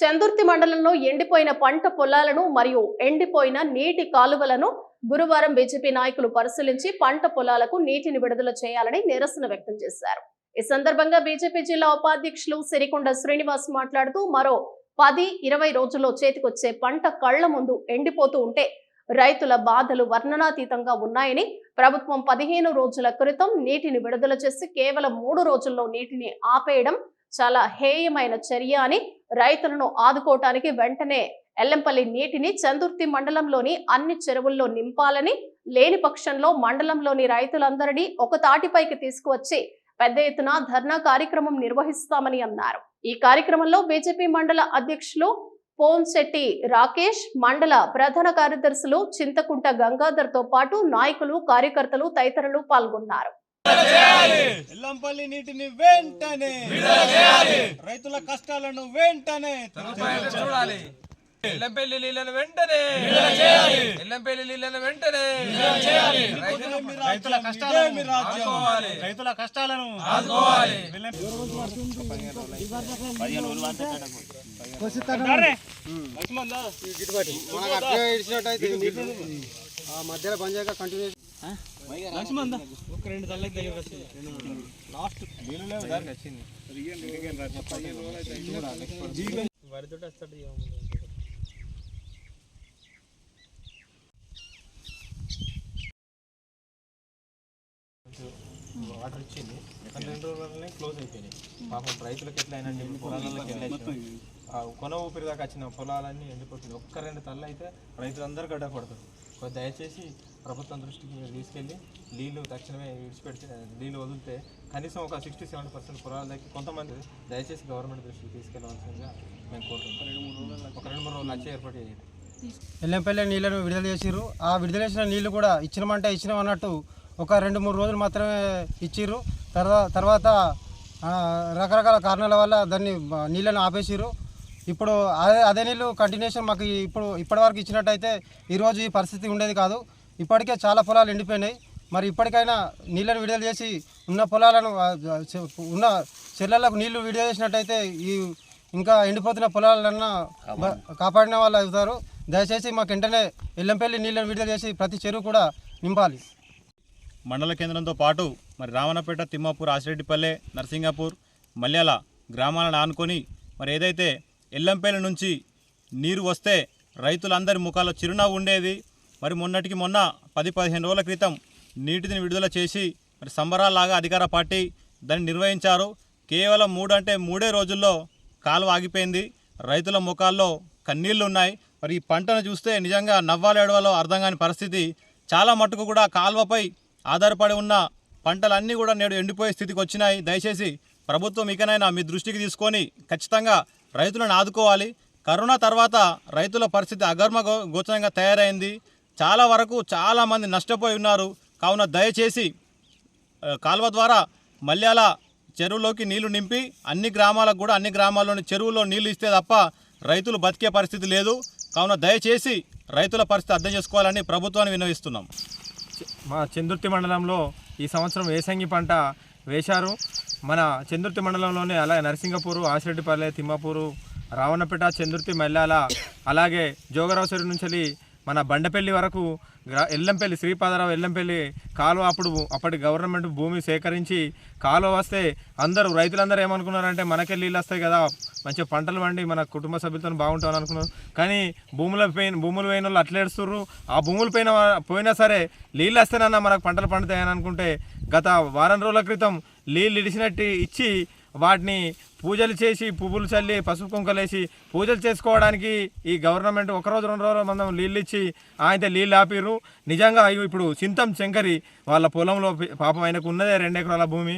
చందుర్తి మండలంలో ఎండిపోయిన పంట పొలాలను మరియు ఎండిపోయిన నీటి కాలువలను గురువారం బీజేపీ నాయకులు పరిశీలించి పంట పొలాలకు నీటిని విడుదల చేయాలని నిరసన వ్యక్తం చేశారు. ఈ సందర్భంగా బీజేపీ జిల్లా ఉపాధ్యక్షులు సిరికొండ శ్రీనివాస్ మాట్లాడుతూ మరో పది ఇరవై రోజుల్లో చేతికొచ్చే పంట కళ్ళ ముందు ఎండిపోతూ ఉంటే రైతుల బాధలు వర్ణనాతీతంగా ఉన్నాయని ప్రభుత్వం పదిహేను రోజుల క్రితం నీటిని విడుదల చేసి కేవలం మూడు రోజుల్లో నీటిని ఆపేయడం చాలా హేయమైన చర్య అని రైతులను ఆదుకోవటానికి వెంటనే ఎల్లంపల్లి నీటిని చందుర్తి మండలంలోని అన్ని చెరువుల్లో నింపాలని లేని పక్షంలో మండలంలోని రైతులందరినీ ఒక తాటిపైకి తీసుకువచ్చి పెద్ద ఎత్తున ధర్నా కార్యక్రమం నిర్వహిస్తామని అన్నారు. ఈ కార్యక్రమంలో బీజేపీ మండల అధ్యక్షులు పోన్శెట్టి రాకేష్ మండల ప్రధాన కార్యదర్శులు చింతకుంట గంగాధర్తో పాటు నాయకులు కార్యకర్తలు తదితరులు పాల్గొన్నారు. ఎల్లంపల్లి నీటిని వెంటనే రైతుల కష్టాలను వెంటనే చూడాలి. ఎల్లంపల్లి నీళ్ళను వెంటనే ఎల్లంపల్లి నీళ్ళను వెంటనే రైతుల కష్టాలను. రైతుల కష్టాలను ఆ మధ్యలో బంద్ చేయక ఒక రెండు తల్లకి దగ్గర వచ్చింది. లాస్ట్ నీళ్ళు లేవు దానికి వచ్చింది వరితోటి వస్తాడు వాటర్ ఇచ్చింది కానీ రెండు రోజులనే క్లోజ్ అయిపోయినాయి పాపం రైతులకు ఎట్లా అయినా చెప్పి పొలాలకి వెళ్ళేసి ఆ కొన ఊపిరి దాకా వచ్చిన పొలాలన్నీ ఎండిపోతుంది ఒక్క రెండు తల్ల అయితే రైతులందరూ గడ్డ పడతారు కొద్ది దయచేసి ప్రభుత్వం దృష్టికి మీరు తీసుకెళ్ళి నీళ్ళు తక్షణమే విడిచిపెడితే నీళ్ళు వదిలితే కనీసం ఒక సిక్స్టీ సెవెంటీ పర్సెంట్ దగ్గర కొంతమంది దయచేసి గవర్నమెంట్ దృష్టికి తీసుకెళ్ళవలసిందిగా మేము కోరుకుంటాం ఒక రెండు మూడు రోజులు వచ్చి ఏర్పాటు చేయండి. ఎల్లంపల్లి నీళ్ళను విడుదల చేసిర్రు. ఆ విడుదల చేసిన నీళ్ళు కూడా ఇచ్చినమంటే ఇచ్చినాం అన్నట్టు ఒక రెండు మూడు రోజులు మాత్రమే ఇచ్చిర్రు. తర్వాత తర్వాత రకరకాల కారణాల వల్ల దాన్ని నీళ్ళను ఆపేసిర్రు. ఇప్పుడు అదే అదే నీళ్ళు కంటిన్యూషన్ మాకు ఇప్పుడు ఇప్పటివరకు ఇచ్చినట్టయితే ఈరోజు ఈ పరిస్థితి ఉండేది కాదు. ఇప్పటికే చాలా పొలాలు ఎండిపోయినాయి. మరి ఇప్పటికైనా నీళ్ళను విడుదల చేసి ఉన్న పొలాలను ఉన్న చెర్లలకు నీళ్ళు విడుదల చేసినట్టయితే ఈ ఇంకా ఎండిపోతున్న పొలాలన్నా కాపాడిన వాళ్ళు అవుతారు. దయచేసి మాకు వెంటనే ఎల్లంపల్లి నీళ్ళను విడుదల చేసి ప్రతి చెరువు కూడా నింపాలి. మండల కేంద్రంతో పాటు మరి రావణపేట తిమ్మాపూర్ ఆసిరెడ్డిపల్లె నర్సింగాపూర్ మల్యాల గ్రామాలను ఆనుకొని మరి ఏదైతే ఎల్లంపల్లి నుంచి నీరు వస్తే రైతులందరి ముఖాల్లో చిరునవ్వు ఉండేది. మరి మొన్నటికి మొన్న పది పదిహేను రోజుల క్రితం నీటిని విడుదల చేసి మరి సంబరాల్లాగా అధికార పార్టీ దాన్ని నిర్వహించారు. కేవలం మూడు అంటే మూడే రోజుల్లో కాలువ ఆగిపోయింది. రైతుల ముఖాల్లో కన్నీళ్ళు ఉన్నాయి మరి ఈ పంటను చూస్తే నిజంగా నవ్వాలేడవలో అర్థం కాని పరిస్థితి. చాలా మటుకు కూడా కాలువపై ఆధారపడి ఉన్న పంటలన్నీ కూడా నేడు ఎండిపోయే స్థితికి వచ్చినాయి. దయచేసి ప్రభుత్వం ఇకనైనా మీ దృష్టికి తీసుకొని ఖచ్చితంగా రైతులను ఆదుకోవాలి. కరోనా తర్వాత రైతుల పరిస్థితి అగర్మ గోచరంగా తయారైంది. చాలా వరకు చాలామంది నష్టపోయి ఉన్నారు. కావున దయచేసి కాల్వ కాలువ ద్వారా మల్యాల చెరువులోకి నీళ్ళు నింపి అన్ని గ్రామాలకు కూడా అన్ని గ్రామాల్లోని చెరువులో నీళ్ళు ఇస్తే తప్ప రైతులు బతికే పరిస్థితి లేదు. కావున దయచేసి రైతుల పరిస్థితి అర్థం చేసుకోవాలని ప్రభుత్వాన్ని విన్నవిస్తున్నాం మా చందుర్తి మండలంలో ఈ సంవత్సరం వేసంగి పంట వేశారు. మన చందుర్తి మండలంలోనే అలాగే నరసింగపూరు ఆసిరెడ్డిపల్లె తిమ్మాపూరు రావణపేట చందుర్తి మల్లాల అలాగే జోగరావుసరి నుంచి మన బండపల్లి వరకు ఎల్లంపల్లి శ్రీపాదరావు ఎల్లంపల్లి కాలువ అప్పుడు అప్పటి గవర్నమెంట్ భూమి సేకరించి కాలువ వస్తే అందరూ రైతులందరూ ఏమనుకున్నారంటే మనకే నీళ్ళు వస్తాయి కదా మంచిగా పంటలు పండి మన కుటుంబ సభ్యులతో బాగుంటామని అనుకున్నారు. కానీ భూముల పైన భూములు పోయిన వాళ్ళు అట్లా ఆ భూములు పైన పోయినా సరే నీళ్ళు వస్తేనన్నా మనకు పంటలు పండుతాయని అనుకుంటే గత వారం రోజుల క్రితం నీళ్ళు ఇడిచినట్టు ఇచ్చి వాటిని పూజలు చేసి పువ్వులు చల్లి పసుపు కుంకలేసి పూజలు చేసుకోవడానికి ఈ గవర్నమెంట్ ఒక రోజు రెండు రోజుల మందం నీళ్ళు ఇచ్చి ఆయన నీళ్ళు ఆపిర్రు. నిజంగా ఇప్పుడు చింతం శంకరి వాళ్ళ పొలంలో పాపం ఆయనకు ఉన్నదే రెండు ఎకరాల భూమి.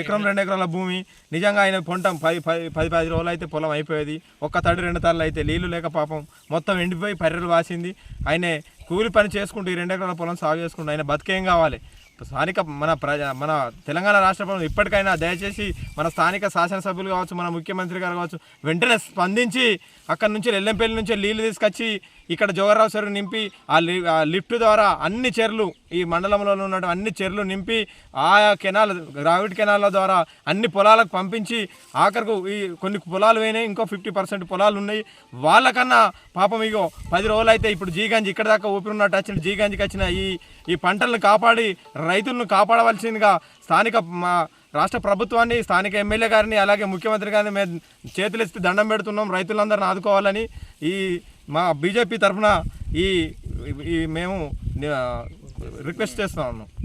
ఎకరం రెండు ఎకరాల భూమి. నిజంగా ఆయన పొంటం పది పది పది పది రోజులు అయితే పొలం అయిపోయేది. ఒక్క తడి రెండు తల్లు అయితే నీళ్ళు లేక పాపం మొత్తం ఎండిపోయి పర్రెలు వాసింది. ఆయనే కూలి పని చేసుకుంటూ ఈ రెండు ఎకరాల పొలం సాగు చేసుకుంటూ ఆయన బతికేం కావాలి? స్థానిక మన ప్రజ మన తెలంగాణ రాష్ట్ర ప్రభుత్వం ఇప్పటికైనా దయచేసి మన స్థానిక శాసనసభ్యులు కావచ్చు మన ముఖ్యమంత్రి గారు కావచ్చు వెంటనే స్పందించి అక్కడ నుంచి ఎల్లంపల్లి నుంచి నీళ్ళు తీసుకొచ్చి ఇక్కడ జోగరావు చెరువు నింపి ఆ లిఫ్ట్ ద్వారా అన్ని చెర్లు ఈ మండలంలో ఉన్న అన్ని చెర్లు నింపి ఆయా కెనాల్ గ్రావిడ్ కెనాల ద్వారా అన్ని పొలాలకు పంపించి ఆఖరకు ఈ కొన్ని పొలాలు పోయినాయి ఇంకో ఫిఫ్టీ పర్సెంట్ పొలాలు ఉన్నాయి. వాళ్ళకన్నా పాపం ఇగో పది రోజులు అయితే ఇప్పుడు జీగంజి ఇక్కడ దాకా ఊపిరి ఉన్నట్టు వచ్చిన జీగంజికి వచ్చిన ఈ ఈ పంటలను కాపాడి రైతులను కాపాడవలసిందిగా స్థానిక మా రాష్ట్ర ప్రభుత్వాన్ని స్థానిక ఎమ్మెల్యే గారిని అలాగే ముఖ్యమంత్రి గారిని మేము చేతులెత్తి దండం పెడుతున్నాం రైతులందరిని ఆదుకోవాలని ఈ మా బీజేపీ తరఫున ఈ ఈ మేము రిక్వెస్ట్ చేస్తున్నాము